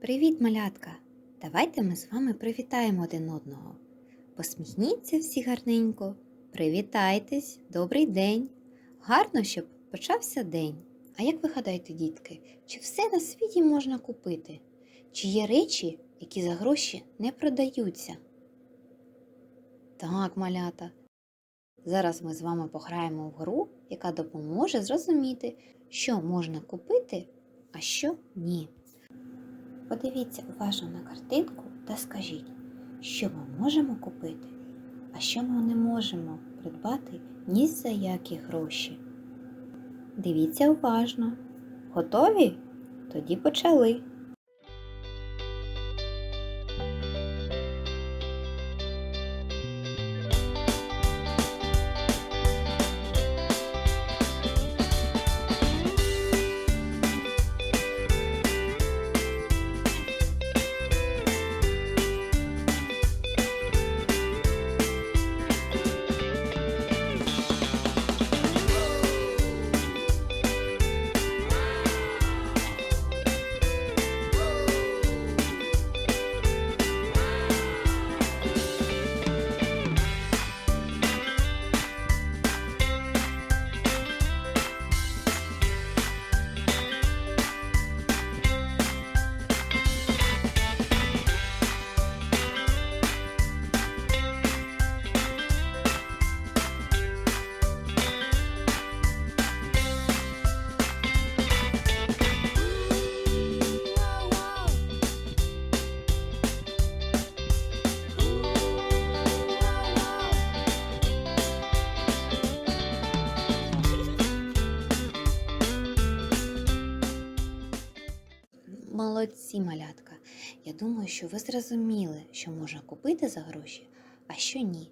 Привіт, малятка! Давайте ми з вами привітаємо один одного. Посміхніться всі гарненько, привітайтесь, добрий день. Гарно, щоб почався день. А як ви гадаєте, дітки, чи все на світі можна купити? Чи є речі, які за гроші не продаються? Так, малята. Зараз ми з вами пограємо в гру, яка допоможе зрозуміти, що можна купити, а що ні. Подивіться уважно на картинку та скажіть, що ми можемо купити, а що ми не можемо придбати ні за які гроші. Дивіться уважно. Готові? Тоді почали. Молодці, малятка. Я думаю, що ви зрозуміли, що можна купити за гроші, а що ні.